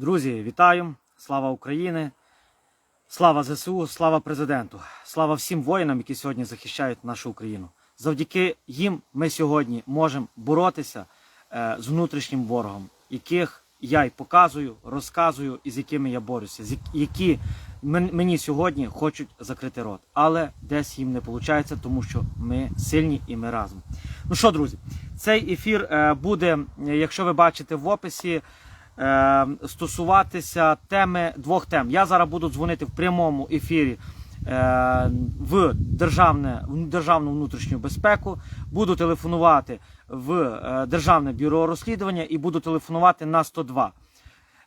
Друзі, вітаю! Слава Україні! Слава ЗСУ, слава президенту, слава всім воїнам, які сьогодні захищають нашу Україну. Завдяки їм ми сьогодні можемо боротися е, з внутрішнім ворогом, яких я й показую, розказую і з якими я борюся, з які мені сьогодні хочуть закрити рот. Але десь їм не виходить, тому що ми сильні і ми разом. Ну що, друзі, цей ефір е, буде, е, якщо ви бачите в описі, е, стосуватися теми двох тем. Я зараз буду дзвонити в прямому ефірі е, в державне в державну внутрішню безпеку. Буду телефонувати в е, Державне бюро розслідування і буду телефонувати на 102.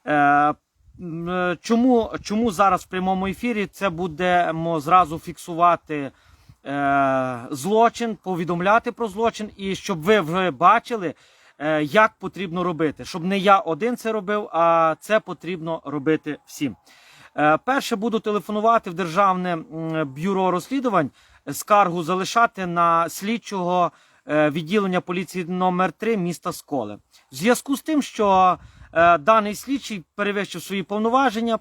Е, е, Чому, чому зараз в прямому ефірі це будемо зразу фіксувати е, злочин, повідомляти про злочин, і щоб ви вже бачили, як потрібно робити. Щоб не я один це робив, а це потрібно робити всім. Е, Перше буду телефонувати в Державне бюро розслідувань, скаргу залишати на слідчого е, відділення поліції номер 3 міста Сколе. В зв'язку з тим, що е, даний слідчий перевищив свої повноваження,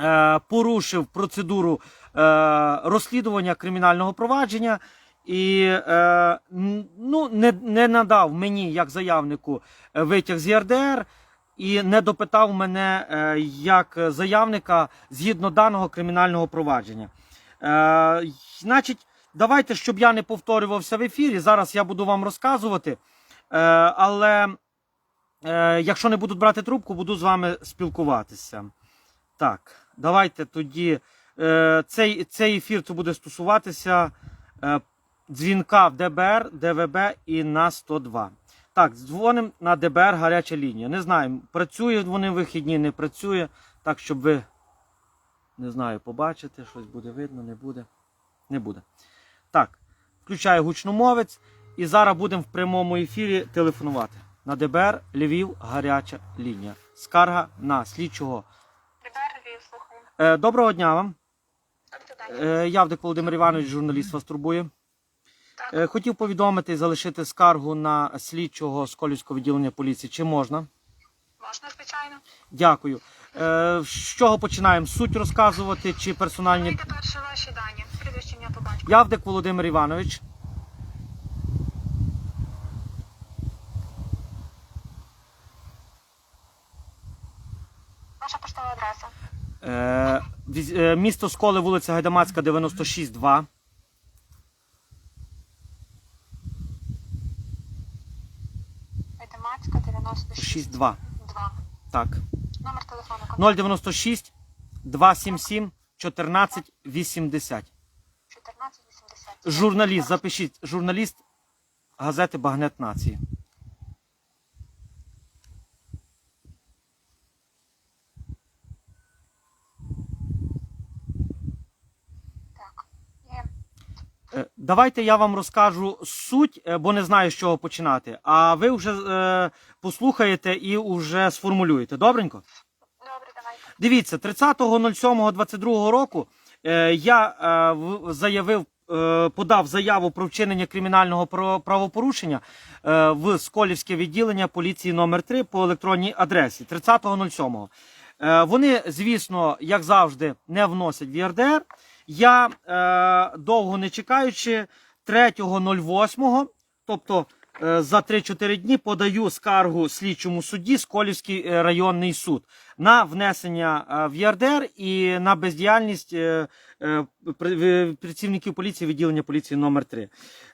е, порушив процедуру е, розслідування кримінального провадження і е, ну, не, не надав мені, як заявнику, е, витяг з ЄРДР і не допитав мене е, як заявника згідно даного кримінального провадження. Е, значить, давайте, щоб я не повторювався в ефірі, зараз я буду вам розказувати. Е, але е, якщо не будуть брати трубку, буду з вами спілкуватися. Так, давайте тоді. Е, цей, цей ефір це буде стосуватися е, дзвінка в ДБР, ДВБ і на 102. Так, дзвонимо на ДБР гаряча лінія. Не знаю, працює вони вихідні, не працює. Так, щоб ви не знаю, побачите, щось буде видно, не буде. Не буде. Так, включаю гучномовець і зараз будемо в прямому ефірі телефонувати. На ДБР Львів гаряча лінія. Скарга на слідчого. Тепер Львів, слухаю. Е, доброго дня вам. Добрий день. Е, Явдик Володимир Іванович, журналіст вас турбує. Так. Е, хотів повідомити і залишити скаргу на слідчого Сколівського відділення поліції. Чи можна? Можна, звичайно. Дякую. Е, з чого починаємо? Суть розказувати чи персональні. Давайте перше ваші дані. Прізвище по батьку. Явдик Володимир Іванович. Ваша поштова адреса. Е, місто Сколи, вулиця Гайдамацька, 96, 2. 6-2. 2. Так. Номер телефону. контакту. 096 277 14 80. 1480. Журналіст, запишіть, журналіст газети Багнет Нації. Давайте я вам розкажу суть, е, бо не знаю, з чого починати. А ви вже е, послухаєте і вже сформулюєте. Добренько? Добре, давайте. Дивіться, 30.07.22 року е, я е, в- заявив, е, подав заяву про вчинення кримінального про- правопорушення е, в Сколівське відділення поліції номер 3 по електронній адресі 30.07. Е, вони, звісно, як завжди, не вносять в ЄРДР. Я е, довго не чекаючи 3.08, тобто е, за 3-4 дні подаю скаргу слідчому судді Сколівський е, районний суд на внесення е, в ЄРДР і на бездіяльність е, е, працівників поліції відділення поліції номер 3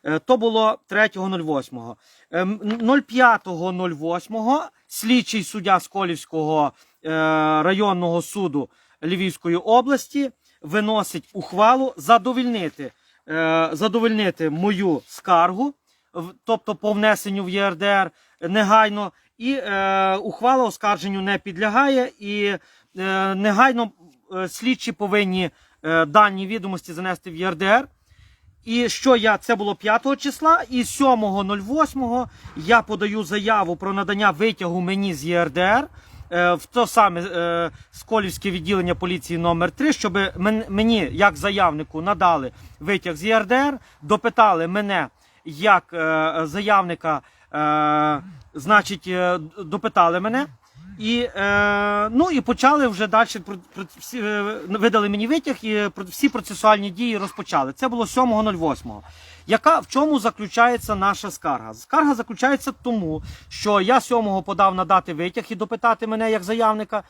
Е, То було 3.08. Е, м, 05.08 слідчий суддя Сколівського е, районного суду Львівської області виносить ухвалу задовільнити, е, задовольнити мою скаргу, тобто по внесенню в ЄРДР негайно, і е, ухвала оскарженню не підлягає, і е, негайно е, слідчі повинні е, дані відомості занести в ЄРДР. І що я це було 5 числа, і 7.08 я подаю заяву про надання витягу мені з ЄРДР в то саме е, Сколівське відділення поліції номер 3 щоб мен- мені, як заявнику, надали витяг з ЄРДР, допитали мене як е, заявника, е, значить, е, допитали мене. І, е, ну, і почали вже далі всі, е, видали мені витяг і про, всі процесуальні дії розпочали. Це було 7.08. Яка в чому заключається наша скарга? Скарга заключається в тому, що я 7-го подав надати витяг і допитати мене як заявника.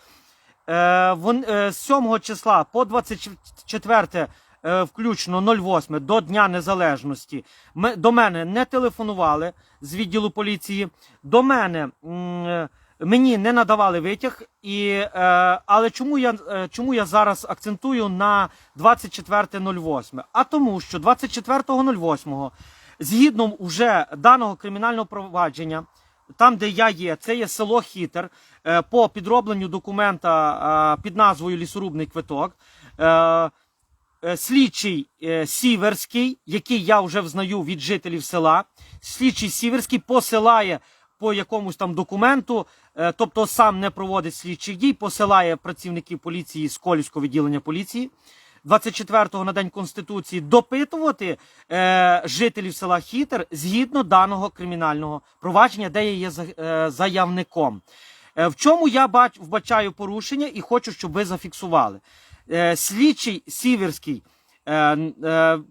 Е, вон, е, з 7 числа по 24 е, включно 08 до Дня Незалежності ми, до мене не телефонували з відділу поліції. До мене е, мені не надавали витяг. І, е, але чому я, е, чому я зараз акцентую на 24.08? А тому, що 24.08 згідно вже даного кримінального провадження там, де я є, це є село Хітер е, по підробленню документа е, під назвою Лісорубний квиток. Е, е, Слідчий е, Сіверський, який я вже взнаю від жителів села, слідчий Сіверський посилає по якомусь там документу, е, тобто сам не проводить слідчих дій, посилає працівників поліції з Колівського відділення поліції. 24-го на день конституції допитувати е, жителів села Хітер згідно даного кримінального провадження, де я є е, заявником. Е, в чому я бач, вбачаю порушення і хочу, щоб ви зафіксували. Слідчий Сіверський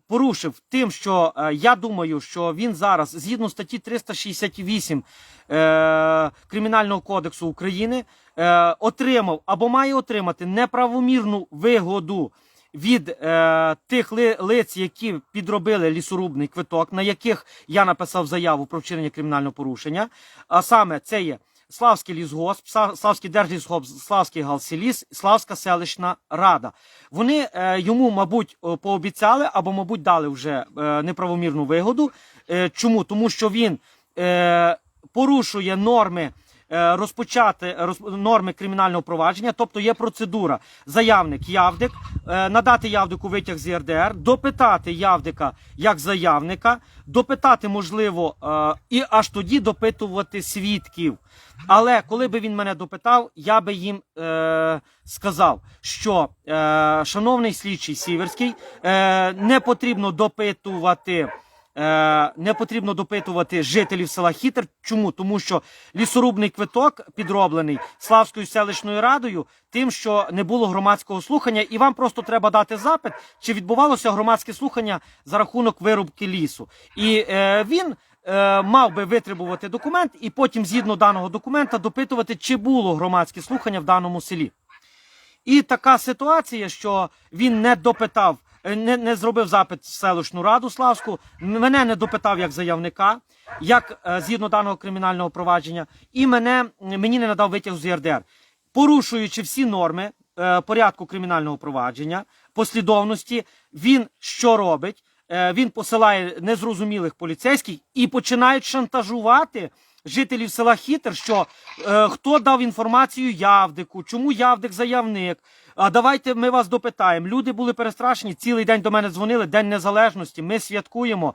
порушив тим, що е, я думаю, що він зараз, згідно статті 368 е, Кримінального кодексу України, е, отримав або має отримати неправомірну вигоду від е, тих ли, лиць, які підробили лісорубний квиток, на яких я написав заяву про вчинення кримінального порушення. А саме це є Славський лісгосп, Славський держлісгосп, Славський галсіліс, Славська селищна рада. Вони е, йому, мабуть, пообіцяли або, мабуть, дали вже е, неправомірну вигоду. Е, чому? Тому що він е, порушує норми. Е, Розпочати роз- норми кримінального провадження, тобто є процедура. Заявник Явдик, е, надати Явдику витяг з ЄРДР, допитати Явдика як заявника, допитати, можливо, е, і аж тоді допитувати свідків. Але коли би він мене допитав, я би їм е, сказав, що е, шановний слідчий Сіверський, е, не потрібно допитувати. Е, не потрібно допитувати жителів села Хітер. Чому? Тому що лісорубний квиток підроблений Славською селищною радою, тим, що не було громадського слухання, і вам просто треба дати запит, чи відбувалося громадське слухання за рахунок вирубки лісу. І е, він е, мав би витребувати документ, і потім, згідно даного документа, допитувати, чи було громадське слухання в даному селі. І така ситуація, що він не допитав, не, не зробив запит в селищну раду Славську, мене не допитав як заявника, як е, згідно даного кримінального провадження, і мене мені не надав витяг з ЄРДР, порушуючи всі норми е, порядку кримінального провадження, послідовності, він що робить? Е, він посилає незрозумілих поліцейських і починають шантажувати жителів села Хітер, що е, хто дав інформацію Явдику, чому Явдик заявник. А давайте ми вас допитаємо. Люди були перестрашені. Цілий день до мене дзвонили. День незалежності. Ми святкуємо.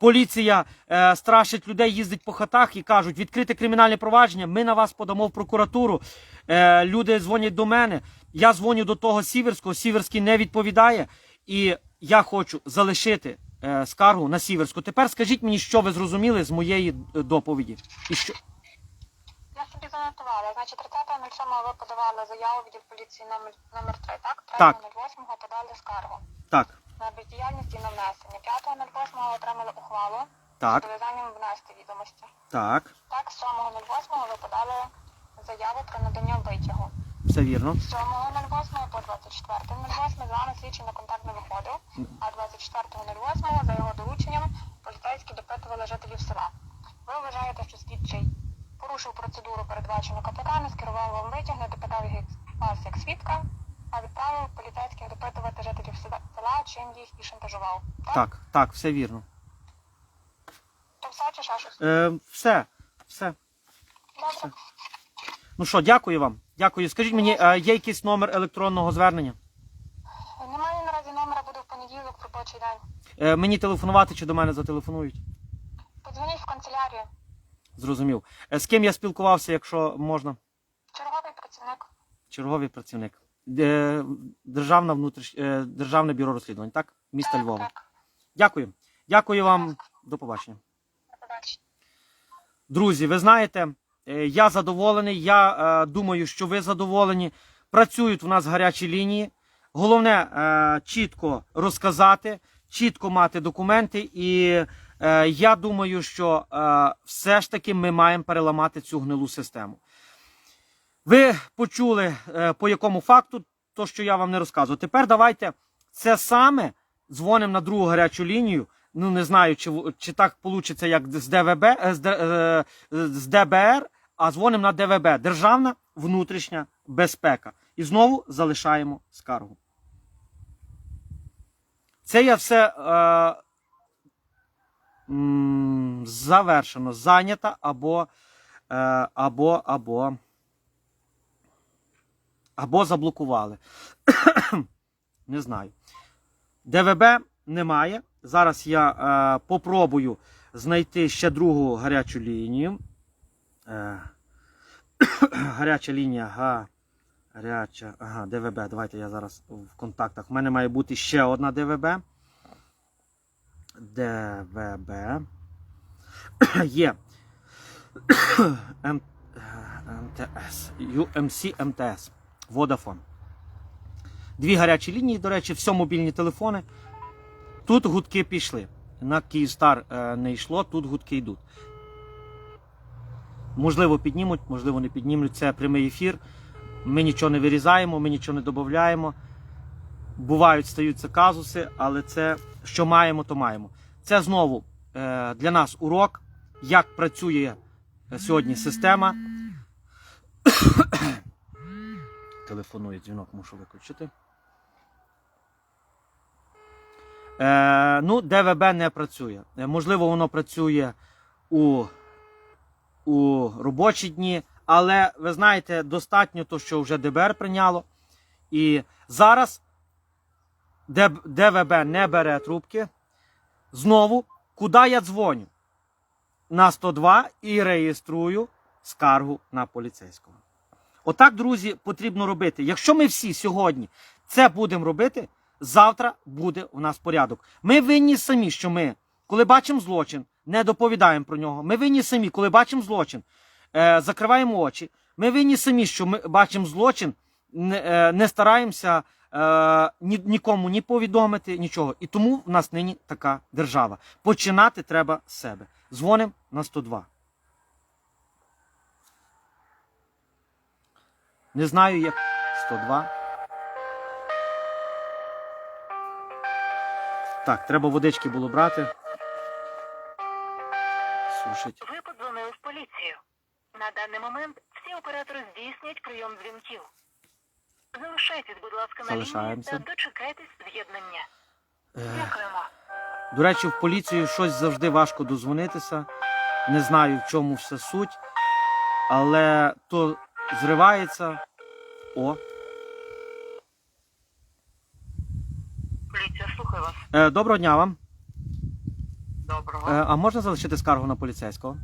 Поліція е, страшить людей, їздить по хатах і кажуть, відкрите кримінальне провадження. Ми на вас подамо в прокуратуру. Е, люди дзвонять до мене. Я дзвоню до того Сіверського. Сіверський не відповідає. І я хочу залишити е, скаргу на Сіверську. Тепер скажіть мені, що ви зрозуміли з моєї е, доповіді. І що Занотувала. Значить, 30.07 ви подавали заяву відділ поліції номер, номер 3, так? Так. 3.08 подали скаргу так, на бездіяльність і на внесення. 5.08 отримали ухвалу так, з зобов'язанням внести відомості. так, Так, 7.08 ви подали заяву про надання витягу. все вірно. З 7.08 по 24.08 з вами слідчий на контакт не виходив, а 24.08 за його дорученням поліцейські допитували жителів села. Ви вважаєте, що слідчий порушив процедуру, передбачену не скерував вам витяг, не допитав їх вас як свідка, а відправив поліцейських допитувати жителів села, чим їх і шантажував. Так? Так, так, все вірно. То все чи ще щось? Е, все, все. Добре. Ну що, дякую вам. Дякую. Скажіть мені, е, є якийсь номер електронного звернення? Немає наразі номера, буде в понеділок в робочий день. Е, мені телефонувати чи до мене зателефонують? Подзвоніть в канцелярію. Зрозумів. Е, з ким я спілкувався, якщо можна? Черговий працівник. Черговий працівник. Державна внутріш... е, Державне бюро розслідувань, так? Міста Так, Львова. Так, Дякую. Дякую вам. До побачення. до побачення. Друзі, ви знаєте, Е, Я задоволений. Я думаю, що ви задоволені. Працюють в нас гарячі лінії. Головне чітко розказати, чітко мати документи. І я думаю, що е, все ж таки ми маємо переламати цю гнилу систему. Ви почули е, по якому факту, то що я вам не розказував. Тепер давайте це саме дзвонимо на другу гарячу лінію. Ну не знаю, чи, чи так вийде, як з ДВБ е, з, е, з ДБР, а дзвонимо на ДВБ Державна внутрішня безпека. І знову залишаємо скаргу. Це я все е, завершено, зайнято або, е, або, або, або заблокували. Не знаю. ДВБ немає. Зараз я е, попробую знайти ще другу гарячу лінію. Е, гаряча лінія га. Гаряча. Ага, ДВБ. Давайте я зараз в контактах. У мене має бути ще одна ДВБ. ДВБ. Є. МТС. UMC МТС. Vodafone. Дві гарячі лінії, до речі, все мобільні телефони. Тут гудки пішли. На Київстар е, не йшло, тут гудки йдуть. Можливо, піднімуть, можливо, не піднімуть. Це прямий ефір. Ми нічого не вирізаємо, ми нічого не додаємо. Бувають, стаються казуси, але це що маємо, то маємо. Це знову е, для нас урок, як працює е, сьогодні система. Телефонує дзвінок, мушу виключити. Е, ну, ДВБ не працює. Е, Можливо, воно працює у, у робочі дні, але ви знаєте, достатньо то, що вже ДБР прийняло. І зараз ДВБ не бере трубки. Знову, куди я дзвоню? На 102 і реєструю скаргу на поліцейського. Отак, друзі, потрібно робити. Якщо ми всі сьогодні це будемо робити, завтра буде у нас порядок. Ми винні самі, що ми, коли бачимо злочин, не доповідаємо про нього. Ми винні самі, коли бачимо злочин, е, закриваємо очі. Ми винні самі, що ми бачимо злочин, не, е, не стараємося е, ні, нікому ні повідомити, нічого. І тому в нас нині така держава. Починати треба з себе. Дзвонимо на 102. Не знаю, як 102. Так, треба водички було брати. Сушить. Ви подзвонили в поліцію. На даний момент всі оператори здійснюють прийом дзвінків. Залишайтесь, будь ласка, на лінії Залишаємося. та дочекайтесь з'єднання. Дякуємо. До речі, в поліцію щось завжди важко дозвонитися. Не знаю, в чому все суть. Але то зривається. О. Поліція, слухаю вас. Е, доброго дня вам. Доброго. Е, а можна залишити скаргу на поліцейського?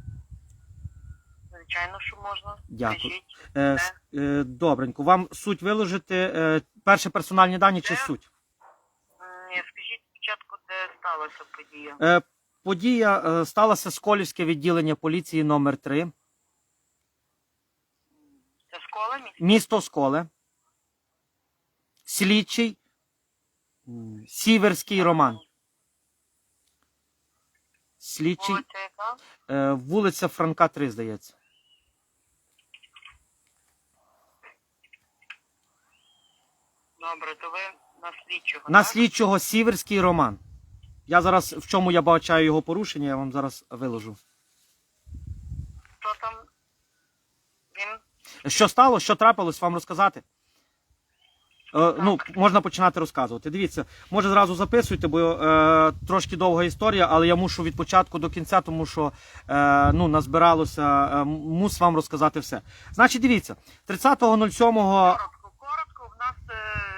Звичайно, що можна. Дякую. Скажіть. Е, с- е, добренько. Вам суть виложити е, перші персональні дані чи суть? Скажіть спочатку, де сталася подія. Е, подія е, сталася Сколівське відділення поліції номер 3 Це школа місць? місто Сколе. Слідчий Сіверський Роман. Слідчий е, вулиця Франка 3, здається. Добре, то ви на слідчого. На так? слідчого Сіверський Роман. Я зараз в чому я бачаю його порушення, я вам зараз виложу. Хто там? Він Що стало, що трапилось, вам розказати? Е, ну, можна починати розказувати. Дивіться, може зразу записуйте, бо е, трошки довга історія, але я мушу від початку до кінця, тому що е, ну, назбиралося, е, мус вам розказати все. Значить, дивіться, 30.07 коротко, коротко, в нас е,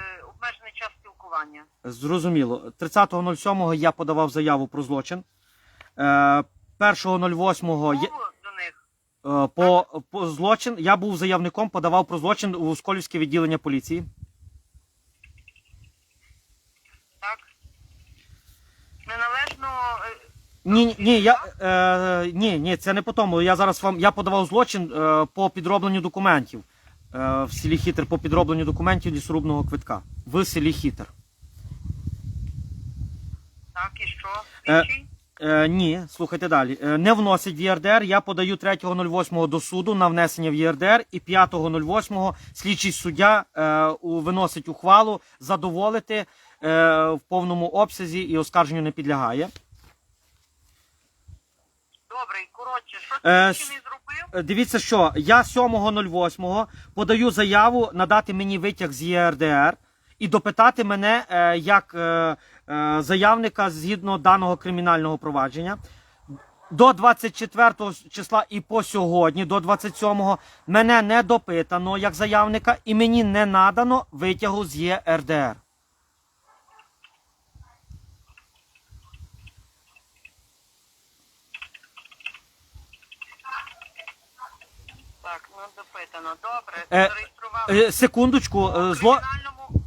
час спілкування. зрозуміло, 30.07 я подавав заяву про злочин. Е, 1.08 Мову я, до них. е, по, по злочин я був заявником, подавав про злочин у Сколівське відділення поліції. Так. Неналежно. е, Ні, ні, я е, ні, ні, це не по тому. Я зараз вам я подавав злочин е, по підробленню документів е, в селі Хітер по підробленню документів лісорубного квитка в селі Хітер. Так, і що? Е, Слідчий? Е, ні, слухайте далі. Е, не вносить в ЄРДР. Я подаю 3.08 до суду на внесення в ЄРДР і 5.08 слідчий суддя е, у, виносить ухвалу задоволити е, в повному обсязі і оскарженню не підлягає. Добре, і коротше, що Е, слідчий не зробив? Е, Дивіться, що я 7.08 подаю заяву надати мені витяг з ЄРДР і допитати мене е, як е, е, заявника згідно даного кримінального провадження. До 24 числа і по сьогодні, до 27-го, мене не допитано як заявника, і мені не надано витягу з ЄРДР. Так, ну допитано. Добре, Е, зареєстрували. Е, Секундочку, е, зло.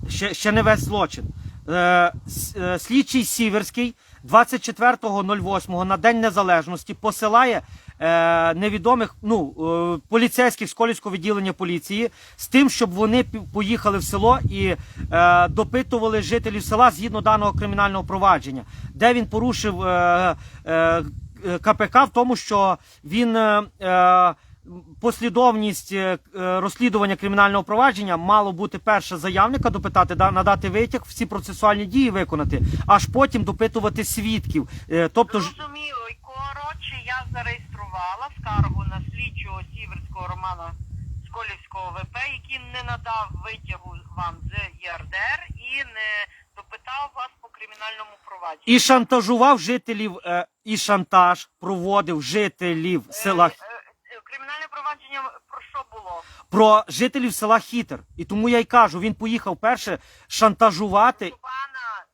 ще, ще не весь злочин. Е, е, слідчий Сіверський 24.08 на День Незалежності посилає е, невідомих ну, поліцейських з Колівського відділення поліції з тим, щоб вони поїхали в село і допитували жителів села згідно даного кримінального провадження, де він порушив КПК в тому, що він. Послідовність е, е, розслідування кримінального провадження мало бути перше заявника допитати, да, надати витяг, всі процесуальні дії виконати, аж потім допитувати свідків. Е, Тобто ж Зрозуміло, і коротше, я зареєструвала скаргу на слідчого Сіверського Романа Сколівського ВП, який не надав витягу вам з ЄРДР і не допитав вас по кримінальному провадженню. і шантажував жителів, і шантаж проводив жителів села Провадження про що було? про жителів села Хітер. І тому я й кажу, він поїхав перше шантажувати Пана,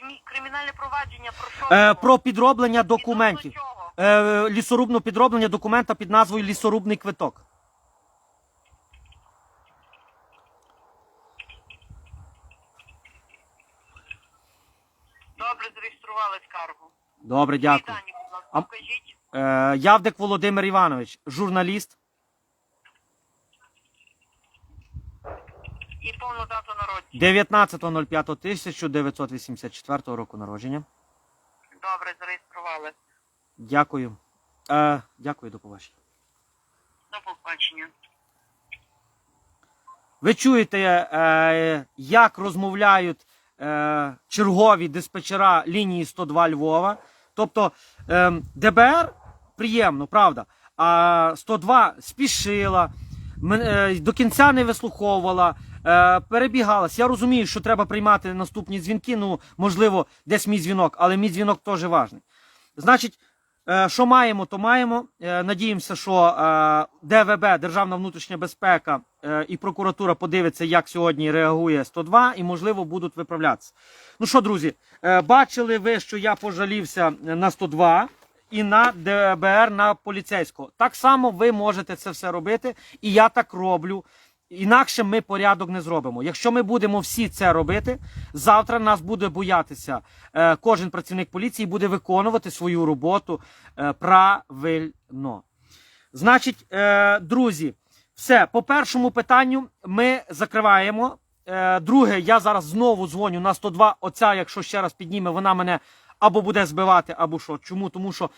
змі... кримінальне провадження про що е, було? про підроблення Відносно документів. чого? Е, лісорубно підроблення документа під назвою Лісорубний квиток. Добре, зареєстрували скаргу. Добре, дякую. дані, будь ласка, А- покажіть. Е, Явдик Володимир Іванович, журналіст. І повну дату народження. 19.05.1984 року народження. Добре, зареєстрували. Дякую. Е, дякую, до побачення. До побачення. Ви чуєте, е, як розмовляють е, чергові диспетчера лінії 102 Львова. Тобто е, ДБР приємно, правда. А 102 спішила, е, до кінця не вислуховувала, е, перебігалась. Я розумію, що треба приймати наступні дзвінки. Ну, можливо, десь мій дзвінок, але мій дзвінок теж важний. Значить, е, що маємо, то маємо. Е, Надіємося, що е, ДВБ, Державна внутрішня безпека е, і прокуратура подивиться, як сьогодні реагує 102, і можливо будуть виправлятися. Ну що, друзі, е, бачили ви, що я пожалівся на 102 і на ДБР на поліцейського. Так само ви можете це все робити, і я так роблю. Інакше ми порядок не зробимо. Якщо ми будемо всі це робити, завтра нас буде боятися. Е, кожен працівник поліції буде виконувати свою роботу е, правильно. Значить, е, друзі, все по першому питанню ми закриваємо. Друге, я зараз знову дзвоню на 102. Оця, якщо ще раз підніме, вона мене або буде збивати, або що. Чому? Тому що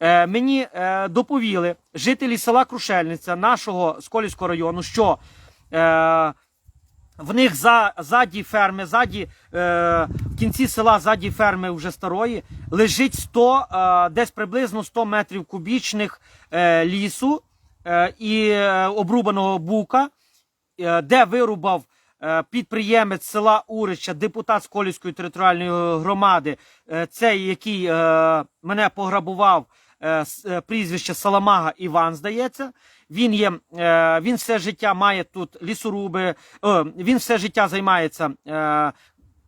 е, мені е, доповіли жителі села Крушельниця нашого Сколівського району, що е, в них за заді ферми, заді, е, в кінці села заді ферми вже старої, лежить 100, е, десь приблизно 100 метрів кубічних е, лісу е, і е, обрубаного бука, е, де вирубав е, підприємець села Урича, депутат з Колівської територіальної громади, е, цей, який е, мене пограбував, е, е, прізвище Саламага Іван, здається. Він є, е, він все життя має тут лісоруби, е, він все життя займається. Е,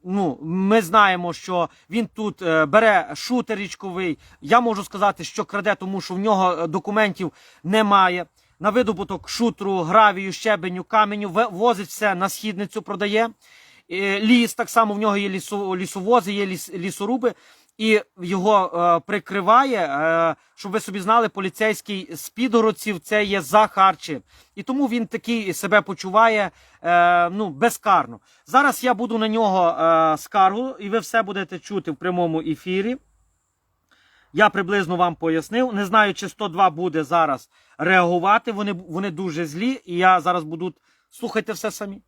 ну, ми знаємо, що він тут е, бере шутер річковий. Я можу сказати, що краде, тому що в нього документів немає. На видобуток шутру, гравію, щебеню, каменю, возить все на східницю, продає. Е, Ліс, так само в нього є лісо, лісовози, є ліс, лісоруби. І його е, прикриває, е, щоб ви собі знали, поліцейський з підгородців це є Захарчик. І тому він такий себе почуває е, ну, безкарно. Зараз я буду на нього е, скаргу, і ви все будете чути в прямому ефірі. Я приблизно вам пояснив. Не знаю, чи 102 буде зараз реагувати. Вони, вони дуже злі, і я зараз буду. Слухайте все самі.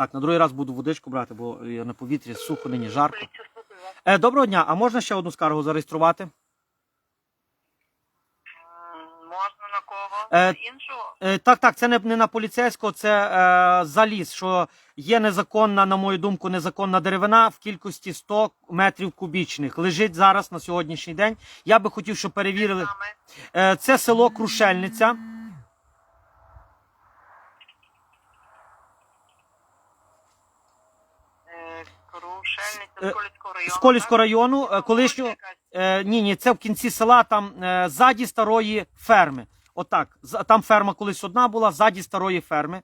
Так, на другий раз буду водичку брати, бо я на повітрі сухо нині жарко. Е, доброго дня, а можна ще одну скаргу зареєструвати? Можна на кого? Е, Іншого? Е, так, так, це не, не на поліцейського, це е, заліз, що є незаконна, на мою думку, незаконна деревина в кількості 100 метрів кубічних. Лежить зараз на сьогоднішній день. Я би хотів, щоб перевірили. Е, це село Крушельниця. Е, Крушельниця Е, з Колівського району. Так? району, колишнього. Ні, ні, це в кінці села, там ззаді старої ферми. Отак. Там ферма колись одна була, ззаді старої ферми.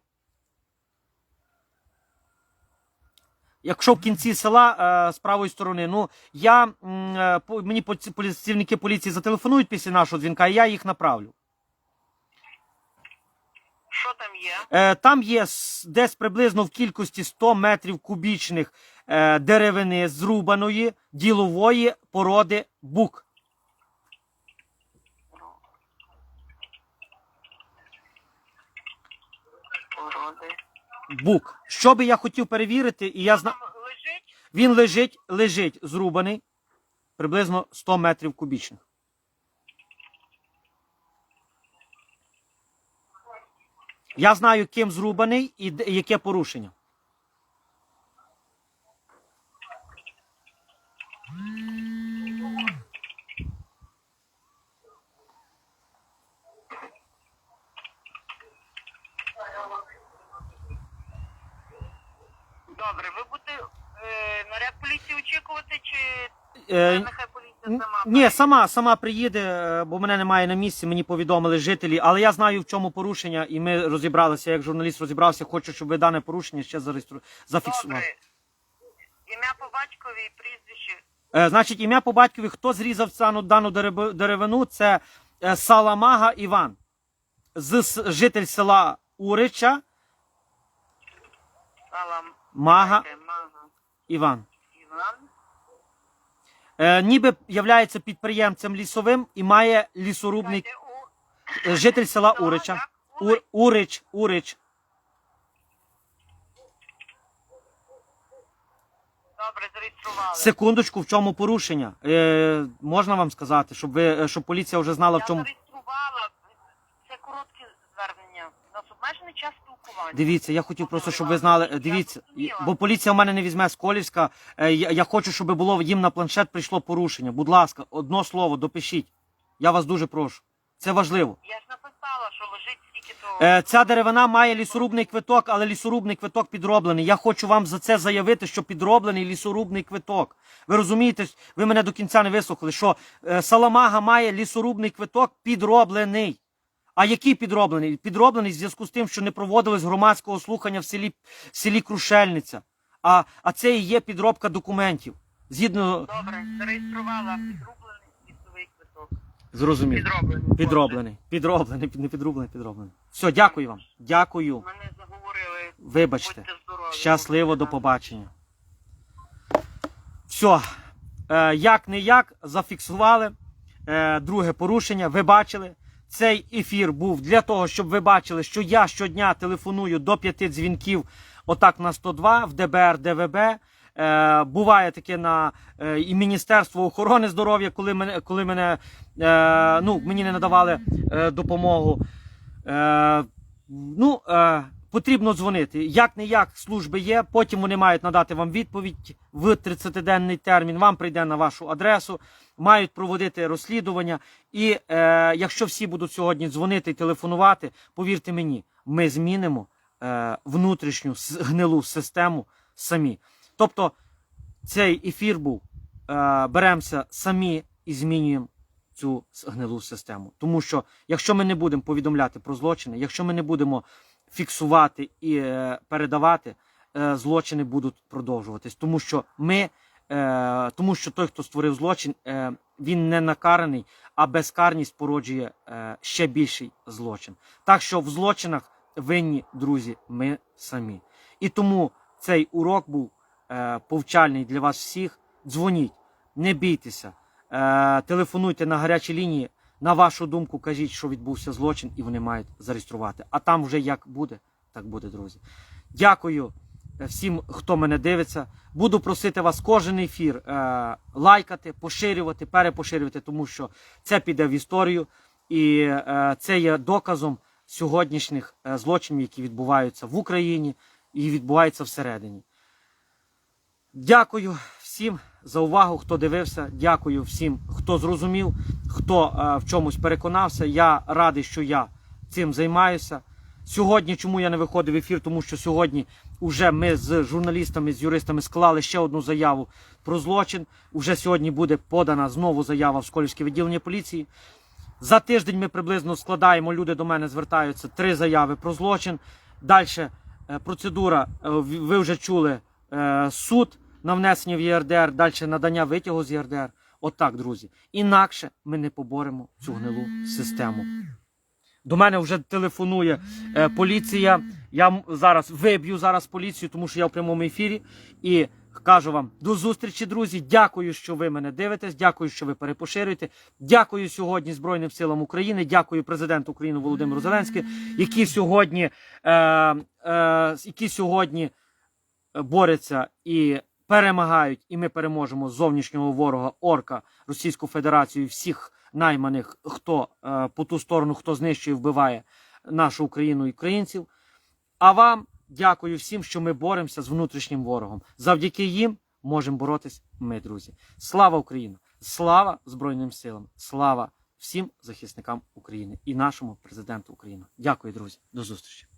Якщо в кінці села з правої сторони, ну я мені працівники поліції зателефонують після нашого дзвінка, і я їх направлю. Що там є? Там є десь приблизно в кількості 100 метрів кубічних е, деревини зрубаної ділової породи бук. Породи. Бук. Що би я хотів перевірити, і я зна... Там лежить? Він лежить, лежить зрубаний приблизно 100 метрів кубічних. Я знаю, ким зрубаний і яке порушення. Добре, ви будете е, наряд поліції очікувати, чи Е, нехай поліція сама? Ні, сама, сама приїде, е, бо мене немає на місці, мені повідомили жителі, але я знаю, в чому порушення, і ми розібралися. Як журналіст розібрався, хочу, щоб ви дане порушення ще зареєстру... зафіксували. Добре. Ім'я по батькові і прізвище. Е, значить, ім'я по батькові, хто зрізав дану, дану дерев- деревину, це е, Саламага Іван, з с- житель села Урича, Салам. Мага Мага. Іван. Е, ніби являється підприємцем лісовим і має лісорубний е, житель села Урича. Ур, Урич, Урич. Добре, зареєстрували. Секундочку, в чому порушення? Е, можна вам сказати, щоб ви е, щоб поліція вже знала, в Я чому. зареєструвала. Це коротке звернення. У нас обмежений час спілкування. Дивіться, я хотів просто, щоб ви знали. е, Дивіться, бо поліція в мене не візьме з Колівська. Е, Я, я хочу, щоб було їм на планшет прийшло порушення. Будь ласка, одно слово, допишіть. Я вас дуже прошу. Це важливо. Я ж написала, що лежить стільки то. Е, ця деревина має лісорубний квиток, але лісорубний квиток підроблений. Я хочу вам за це заявити, що підроблений лісорубний квиток. Ви розумієте, ви мене до кінця не вислухали, що е, Саламага має лісорубний квиток підроблений. А який підроблений? Підроблений в зв'язку з тим, що не проводилось громадського слухання в селі, селі Крушельниця. А, а це і є підробка документів. Згідно Добре, зареєструвала підроблений лісовий квиток. зрозумів. Підроблений. Підроблений, підроблений, не підроблений, підроблений. Все, дякую вам. Дякую. Мене заговорили. Вибачте. Будьте здорові. Щасливо, до побачення. Все. Е, як не як, зафіксували. Е, друге порушення. Ви бачили. Цей ефір був для того, щоб ви бачили, що я щодня телефоную до п'яти дзвінків отак на 102 в ДБР, ДВБ. Е, буває таке на е, і Міністерство охорони здоров'я, коли мене, коли мене е, ну, мені не надавали е, допомогу. Е, ну, е, потрібно дзвонити. Як не як служби є, потім вони мають надати вам відповідь в 30-денний термін. Вам прийде на вашу адресу, мають проводити розслідування. І е, якщо всі будуть сьогодні дзвонити і телефонувати, повірте мені, ми змінимо е, внутрішню гнилу систему самі. Тобто цей ефір був, е, беремося самі і змінюємо цю гнилу систему. Тому що якщо ми не будемо повідомляти про злочини, якщо ми не будемо фіксувати і е, передавати, е, злочини будуть продовжуватись. Тому що ми, е, тому що той, хто створив злочин, він не накараний, а безкарність породжує ще більший злочин. Так що в злочинах винні, друзі, ми самі. І тому цей урок був повчальний для вас всіх. Дзвоніть, не бійтеся, телефонуйте на гарячі лінії. На вашу думку, кажіть, що відбувся злочин, і вони мають зареєструвати. А там вже як буде, так буде, друзі. Дякую е, всім, хто мене дивиться. Буду просити вас кожен ефір е, лайкати, поширювати, перепоширювати, тому що це піде в історію, і е, це є доказом сьогоднішніх е, злочинів, які відбуваються в Україні і відбуваються всередині. Дякую всім за увагу, хто дивився. Дякую всім, хто зрозумів, хто е, в чомусь переконався. Я радий, що я цим займаюся. Сьогодні, чому я не виходив в ефір? Тому що сьогодні вже ми з журналістами, з юристами склали ще одну заяву про злочин. Уже сьогодні буде подана знову заява в Сколівське відділення поліції. За тиждень ми приблизно складаємо, люди до мене звертаються три заяви про злочин. Далі процедура, е, ви вже чули, е, суд на внесення в ЄРДР, далі надання витягу з ЄРДР. Отак, друзі. Інакше ми не поборемо цю гнилу систему. До мене вже телефонує е, поліція. Я зараз виб'ю зараз поліцію, тому що я в прямому ефірі. І кажу вам до зустрічі, друзі. Дякую, що ви мене дивитесь. Дякую, що ви перепоширюєте. Дякую сьогодні Збройним силам України. Дякую президенту України Володимиру Зеленському, які сьогодні, е, е, які сьогодні борються і перемагають, і ми переможемо зовнішнього ворога орка Російську Федерацію всіх найманих, хто е, по ту сторону, хто знищує, вбиває нашу Україну і українців. А вам дякую всім, що ми боремося з внутрішнім ворогом. Завдяки їм можемо боротись ми, друзі. Слава Україні! Слава Збройним силам! Слава всім захисникам України і нашому президенту України. Дякую, друзі. До зустрічі.